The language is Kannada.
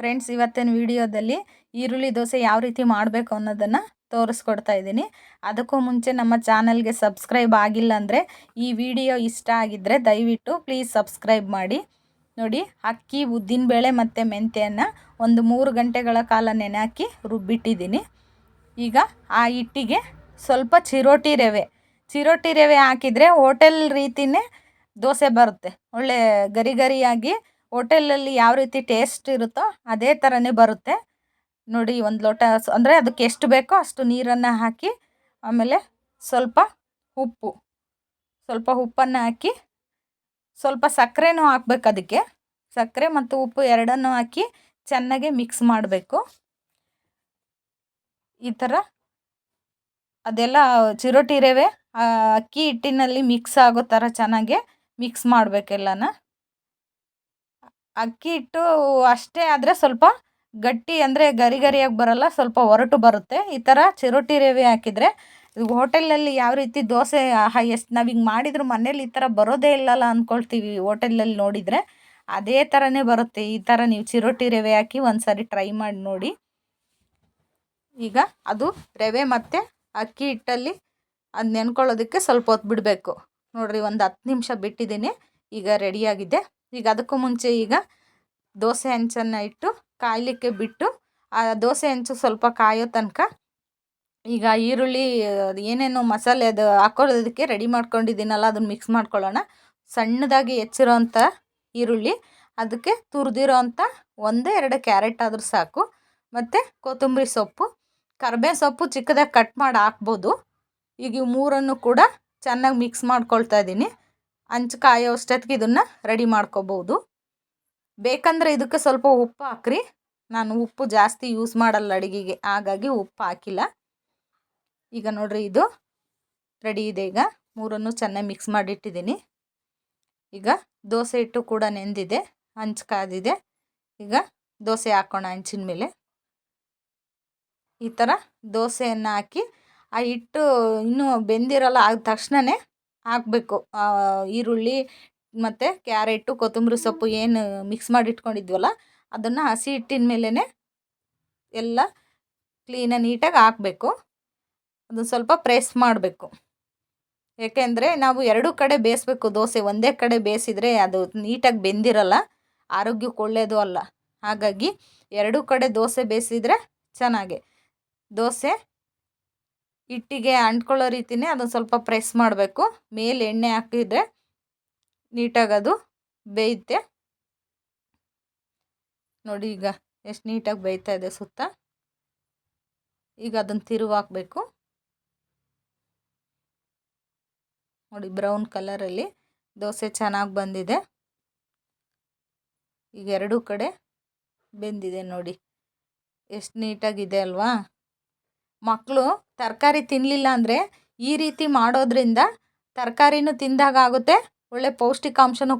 ಫ್ರೆಂಡ್ಸ್ ಇವತ್ತಿನ ವಿಡಿಯೋದಲ್ಲಿ ಈರುಳ್ಳಿ ದೋಸೆ ಯಾವ ರೀತಿ ಮಾಡಬೇಕು ಅನ್ನೋದನ್ನು ತೋರಿಸ್ಕೊಡ್ತಾ ಇದ್ದೀನಿ. ಅದಕ್ಕೂ ಮುಂಚೆ ನಮ್ಮ ಚಾನಲ್ಗೆ ಸಬ್ಸ್ಕ್ರೈಬ್ ಆಗಿಲ್ಲ ಅಂದರೆ ಈ ವಿಡಿಯೋ ಇಷ್ಟ ಆಗಿದ್ದರೆ ದಯವಿಟ್ಟು ಪ್ಲೀಸ್ ಸಬ್ಸ್ಕ್ರೈಬ್ ಮಾಡಿ. ನೋಡಿ, ಅಕ್ಕಿ, ಉದ್ದಿನಬೇಳೆ ಮತ್ತು ಮೆಂತೆಯನ್ನು ಒಂದು ಮೂರು ಗಂಟೆಗಳ ಕಾಲ ನೆನೆ ಹಾಕಿ ರುಬ್ಬಿಟ್ಟಿದ್ದೀನಿ. ಈಗ ಆ ಹಿಟ್ಟಿಗೆ ಸ್ವಲ್ಪ ಚಿರೋಟಿ ರವೆ. ಚಿರೋಟಿ ರವೆ ಹಾಕಿದರೆ ಹೋಟೆಲ್ ರೀತಿಯೇ ದೋಸೆ ಬರುತ್ತೆ. ಒಳ್ಳೆ ಗರಿ ಗರಿಯಾಗಿ ಹೋಟೆಲಲ್ಲಿ ಯಾವ ರೀತಿ ಟೇಸ್ಟ್ ಇರುತ್ತೋ ಅದೇ ಥರನೇ ಬರುತ್ತೆ. ನೋಡಿ ಒಂದು ಲೋಟ ಅಂದರೆ ಅದಕ್ಕೆ ಎಷ್ಟು ಬೇಕೋ ಅಷ್ಟು ನೀರನ್ನು ಹಾಕಿ, ಆಮೇಲೆ ಸ್ವಲ್ಪ ಉಪ್ಪು, ಸ್ವಲ್ಪ ಉಪ್ಪನ್ನು ಹಾಕಿ, ಸ್ವಲ್ಪ ಸಕ್ಕರೆನೂ ಹಾಕ್ಬೇಕು ಅದಕ್ಕೆ. ಸಕ್ಕರೆ ಮತ್ತು ಉಪ್ಪು ಎರಡನ್ನೂ ಹಾಕಿ ಚೆನ್ನಾಗಿ ಮಿಕ್ಸ್ ಮಾಡಬೇಕು. ಈ ಥರ ಅದೆಲ್ಲ ಚಿರೋಟಿ ರವೆ ಅಕ್ಕಿ ಹಿಟ್ಟಿನಲ್ಲಿ ಮಿಕ್ಸ್ ಆಗೋ ಥರ ಚೆನ್ನಾಗೆ ಮಿಕ್ಸ್ ಮಾಡಬೇಕೆಲ್ಲನ ಅಕ್ಕಿ ಹಿಟ್ಟು ಅಷ್ಟೇ ಆದರೆ ಸ್ವಲ್ಪ ಗಟ್ಟಿ ಅಂದರೆ ಗರಿ ಗರಿಯಾಗಿ ಬರೋಲ್ಲ, ಸ್ವಲ್ಪ ಒರಟು ಬರುತ್ತೆ. ಈ ಥರ ಚಿರೋಟಿ ರವೆ ಹಾಕಿದರೆ ಹೋಟೆಲಲ್ಲಿ ಯಾವ ರೀತಿ ದೋಸೆ ಎಷ್ಟು ನಾವು ಹಿಂಗೆ ಮಾಡಿದ್ರು ಮನೇಲಿ ಈ ಥರ ಬರೋದೇ ಇಲ್ಲಲ್ಲ ಅಂದ್ಕೊಳ್ತೀವಿ ಹೋಟೆಲಲ್ಲಿ ನೋಡಿದರೆ. ಅದೇ ಥರನೇ ಬರುತ್ತೆ. ಈ ಥರ ನೀವು ಚಿರೋಟಿ ರವೆ ಹಾಕಿ ಒಂದು ಸಾರಿ ಟ್ರೈ ಮಾಡಿ ನೋಡಿ. ಈಗ ಅದು ರವೆ ಮತ್ತು ಅಕ್ಕಿ ಹಿಟ್ಟಲ್ಲಿ ಅದು ನೆನ್ಕೊಳ್ಳೋದಕ್ಕೆ ಸ್ವಲ್ಪ ಹೊತ್ತು ಬಿಡಬೇಕು ನೋಡಿರಿ ಒಂದು ಹತ್ತು ನಿಮಿಷ ಬಿಟ್ಟಿದ್ದೀನಿ. ಈಗ ರೆಡಿಯಾಗಿದೆ ಈಗ ಅದಕ್ಕೂ ಮುಂಚೆ ಈಗ ದೋಸೆ ಹೆಂಚನ್ನು ಇಟ್ಟು ಕಾಯಲಿಕ್ಕೆ ಬಿಟ್ಟು, ಆ ದೋಸೆ ಹೆಂಚು ಸ್ವಲ್ಪ ಕಾಯೋ ತನಕ ಈಗ ಈರುಳ್ಳಿ ಏನೇನು ಮಸಾಲೆ ಅದು ಹಾಕೊಳ್ಳೋದಕ್ಕೆ ರೆಡಿ ಮಾಡ್ಕೊಂಡಿದ್ದೀನಲ್ಲ, ಅದನ್ನು ಮಿಕ್ಸ್ ಮಾಡ್ಕೊಳ್ಳೋಣ. ಸಣ್ಣದಾಗಿ ಹೆಚ್ಚಿರೋಂಥ ಈರುಳ್ಳಿ, ಅದಕ್ಕೆ ತುರಿದಿರೋ ಅಂಥ ಒಂದೇ ಎರಡು ಕ್ಯಾರೆಟ್ ಆದರೂ ಸಾಕು. ಮತ್ತು ಕೊತ್ತಂಬರಿ ಸೊಪ್ಪು, ಕರ್ಬೇ ಸೊಪ್ಪು ಚಿಕ್ಕದಾಗಿ ಕಟ್ ಮಾಡಿ ಹಾಕ್ಬೋದು. ಈಗ ಇವು ಮೂರನ್ನು ಕೂಡ ಚೆನ್ನಾಗಿ ಮಿಕ್ಸ್ ಮಾಡ್ಕೊಳ್ತಾ ಇದ್ದೀನಿ. ಹಂಚು ಕಾಯೋ ಅಷ್ಟೊತ್ತಿಗೆ ಇದನ್ನು ರೆಡಿ ಮಾಡ್ಕೋಬೋದು. ಬೇಕಂದರೆ ಇದಕ್ಕೆ ಸ್ವಲ್ಪ ಉಪ್ಪು ಹಾಕ್ರಿ. ನಾನು ಉಪ್ಪು ಜಾಸ್ತಿ ಯೂಸ್ ಮಾಡಲ್ಲ ಅಡುಗೆಗೆ, ಹಾಗಾಗಿ ಉಪ್ಪು ಹಾಕಿಲ್ಲ. ಈಗ ನೋಡಿರಿ ಇದು ರೆಡಿ ಇದೆ. ಈಗ ಮೂರನ್ನು ಚೆನ್ನಾಗಿ ಮಿಕ್ಸ್ ಮಾಡಿಟ್ಟಿದ್ದೀನಿ. ಈಗ ದೋಸೆ ಹಿಟ್ಟು ಕೂಡ ನೆಂದಿದೆ ಹಂಚು ಕಾದಿದೆ. ಈಗ ದೋಸೆ ಹಾಕೋಣ ಹಂಚಿನ ಮೇಲೆ. ಈ ಥರ ದೋಸೆಯನ್ನು ಹಾಕಿ, ಆ ಹಿಟ್ಟು ಇನ್ನೂ ಬೆಂದಿರಲ್ಲ, ಆದ ತಕ್ಷಣವೇ ಹಾಕಬೇಕು. ಈರುಳ್ಳಿ ಮತ್ತು ಕ್ಯಾರೆಟು, ಕೊತ್ತಂಬರಿ ಸೊಪ್ಪು ಏನು ಮಿಕ್ಸ್ ಮಾಡಿ ಇಟ್ಕೊಂಡಿದ್ವಲ್ಲ ಅದನ್ನು ಹಸಿ ಹಿಟ್ಟಿನ ಮೇಲೇ ಎಲ್ಲ ಕ್ಲೀನಾಗಿ ನೀಟಾಗಿ ಹಾಕಬೇಕು. ಅದನ್ನು ಸ್ವಲ್ಪ ಪ್ರೆಸ್ ಮಾಡಬೇಕು. ಏಕೆಂದರೆ ನಾವು ಎರಡೂ ಕಡೆ ಬೇಯಿಸ್ಬೇಕು, ದೋಸೆ ಒಂದೇ ಕಡೆ ಬೇಯಿಸಿದರೆ ಅದು ನೀಟಾಗಿ ಬೆಂದಿರಲ್ಲ, ಆರೋಗ್ಯಕ್ಕೆ ಒಳ್ಳೆಯದು ಅಲ್ಲ. ಹಾಗಾಗಿ ಎರಡೂ ಕಡೆ ದೋಸೆ ಬೇಯಿಸಿದರೆ ಚೆನ್ನಾಗೆ. ದೋಸೆ ಹಿಟ್ಟಿಗೆ ಅಂಟ್ಕೊಳ್ಳೋ ರೀತಿಯೇ ಅದನ್ನು ಸ್ವಲ್ಪ ಪ್ರೆಸ್ ಮಾಡಬೇಕು. ಮೇಲೆ ಎಣ್ಣೆ ಹಾಕಿದರೆ ನೀಟಾಗಿ ಅದು ಬೇಯುತ್ತೆ. ನೋಡಿ ಈಗ ಎಷ್ಟು ನೀಟಾಗಿ ಬೇಯ್ತಾ ಇದೆ ಸುತ್ತ. ಈಗ ಅದನ್ನು ತಿರುವು ಹಾಕಬೇಕು. ನೋಡಿ ಬ್ರೌನ್ ಕಲರಲ್ಲಿ ದೋಸೆ ಚೆನ್ನಾಗಿ ಬಂದಿದೆ. ಈಗ ಎರಡೂ ಕಡೆ ಬೆಂದಿದೆ ನೋಡಿ. ಎಷ್ಟು ನೀಟಾಗಿದೆ ಅಲ್ವಾ? ಮಕ್ಕಳು ತರಕಾರಿ ತಿನ್ನಲಿಲ್ಲ ಅಂದರೆ ಈ ರೀತಿ ಮಾಡೋದ್ರಿಂದ ತರಕಾರಿನೂ ತಿಂದಾಗಾಗುತ್ತೆ ಒಳ್ಳೆಯ ಒಳ್ಳೆ ಪೌಷ್ಟಿಕಾಂಶನೂ